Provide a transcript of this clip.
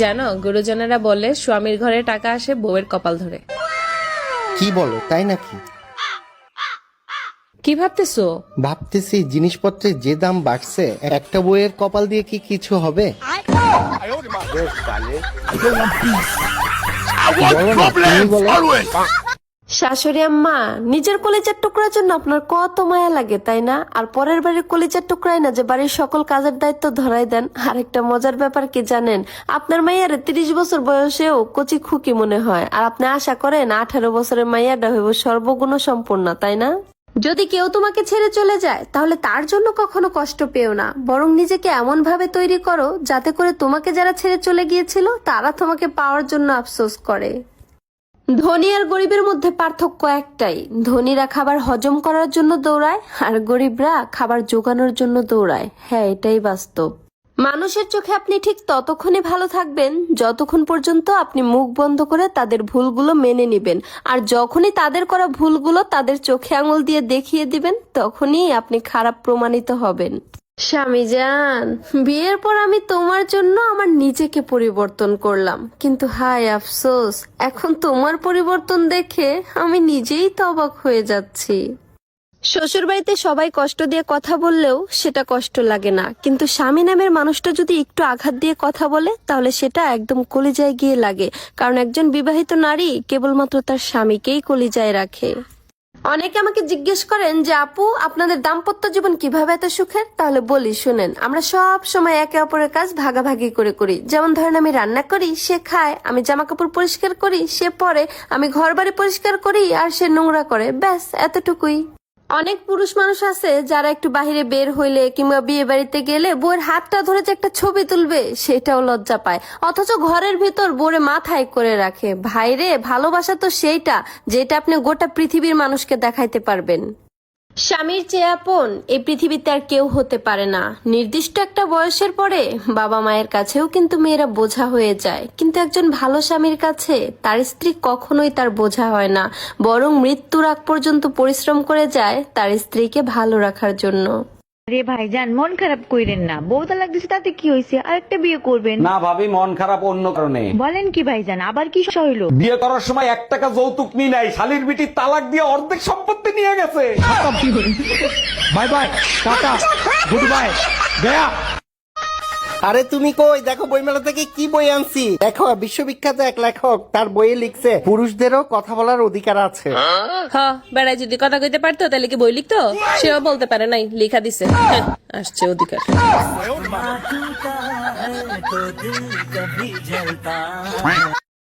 জানো গুরুজনেরা বলে স্বামীর ঘরে টাকা আসে বউয়ের কপাল ধরে। কি বলো তাই নাকি? কি ভাবতেছো? ভাবতেছি জিনিসপত্রের যে দাম বাড়ছে একটা বইয়ের কপাল দিয়ে কি কিছু হবে? বলো না, তুমি বলো। শাশুড়ি আম্মা, নিজের কলিজার টুকরার জন্য আপনার কত মায়া লাগে, তাই না? আর পরের বাড়ির কলিজার টুকরাই না যে বাড়ির সকল কাজের দায়িত্ব ধরাই দেন, আরেকটা মজার ব্যাপার কি জানেন? আপনার মাইয়ারে তিরিশ বছর বয়সেও কচি খুকি মনে হয়, আর আপনি আশা করেন আঠারো বছরের মাইয়াটা হইব সর্বগুণ সম্পূর্ণ তাই না? যদি কেউ তোমাকে ছেড়ে চলে যায়, তাহলে তার জন্য কখনো কষ্ট পেও না। বরং নিজেকে এমন ভাবে তৈরি করো, যাতে করে তোমাকে যারা ছেড়ে চলে গিয়েছিল, তারা তোমাকে পাওয়ার জন্য আফসোস করে। ধনী আর গরিবের মধ্যে পার্থক্য একটাই। ধনীরা খাবার হজম করার জন্য দৌড়ায় আর গরিবরা খাবার জোগানোর জন্য দৌড়ায়। হ্যাঁ এটাই বাস্তব। মানুষের চোখে আপনি ঠিক ততক্ষণই ভালো থাকবেন, যতক্ষণ পর্যন্ত আপনি মুখ বন্ধ করে তাদের ভুলগুলো মেনে নেবেন। আর যখনই তাদের করা ভুলগুলো তাদের চোখে আঙুল দিয়ে দেখিয়ে দিবেন, তখনই আপনি খারাপ প্রমাণিত হবেন। স্বামী যান বিয়ের পর আমি তোমার জন্য আমার নিজেকে পরিবর্তন করলাম। কিন্তু হায় আফসোস, এখন তোমার পরিবর্তন দেখে আমি নিজেই তো অবাক হয়ে যাচ্ছি। শ্বশুর বাড়িতে সবাই কষ্ট দিয়ে কথা বললেও সেটা কষ্ট লাগে না। কিন্তু স্বামী নামের মানুষটা যদি একটু আঘাত দিয়ে কথা বলে, তাহলে সেটা একদম কলিজায় গিয়ে লাগে। কারণ একজন বিবাহিত নারী কেবলমাত্র তার স্বামীকেই কলিজায় রাখে। অনেকে আমাকে জিজ্ঞেস করেন যে, আপু, আপনাদের দাম্পত্য জীবন কীভাবে এত সুখের? তাহলে বলি, শুনেন, আমরা সব সময় একে অপরের কাজ ভাগাভাগি করে করি। যেমন ধরেন, আমি রান্না করি, সে খায়, আমি জামা কাপড় পরিষ্কার করি, সে পরে আমি ঘর বাড়ি পরিষ্কার করি, আর সে নোংরা করে। ব্যাস, এতটুকুই। অনেক পুরুষ মানুষ আছে যারা একটু বাহিরে বের হইলে কিংবা বিয়ে বাড়িতে গেলে বউয়ের হাতটা ধরে যে একটা ছবি তুলবে, সেটাও লজ্জা পায়। অথচ ঘরের ভেতর বোরে মাথায় করে রাখে। ভাইরে, ভালোবাসা তো সেইটা, যেটা আপনি গোটা পৃথিবীর মানুষকে দেখাইতে পারবেন। স্বামীর চেয়ে আপন, এই পৃথিবীতে আর কেউ হতে পারে না। নির্দিষ্ট একটা বয়সের পরে বাবা মায়ের কাছেও কিন্তু মেয়েরা বোঝা হয়ে যায়। কিন্তু একজন ভালো স্বামীর কাছে তার স্ত্রী কখনোই তার বোঝা হয় না। বরং মৃত্যুর আগ পর্যন্ত পরিশ্রম করে যায় তার স্ত্রীকে ভালো রাখার জন্য। আরে ভাইজান মন খারাপ কইরেন না। বউ তালাক দিছে তাতে কি হয়েছে আরেকটা বিয়ে করবেন। না ভাবি মন খারাপ অন্য কারণে। বলেন কি ভাইজান আবার কি সমস্যা হইল? বিয়ে করার সময় এক টাকা যৌতুক নি নাই শালির বিটি তালাক দিয়ে অর্ধেক সম্পত্তি নিয়ে গেছে। Bye bye tata goodbye গয়া। আরে তুমি কই? দেখো বইমেলা থেকে কি বই আনছি। দেখো বিশ্ববিখ্যাত এক লেখক তার বইয়ে লিখছে পুরুষদেরও কথা বলার অধিকার আছে। বেড়ায় যদি কথা কইতে পারতো তাহলে কি বই লিখতো? সেও বলতে পারে নাই লিখা দিছে। আসছে অধিকার।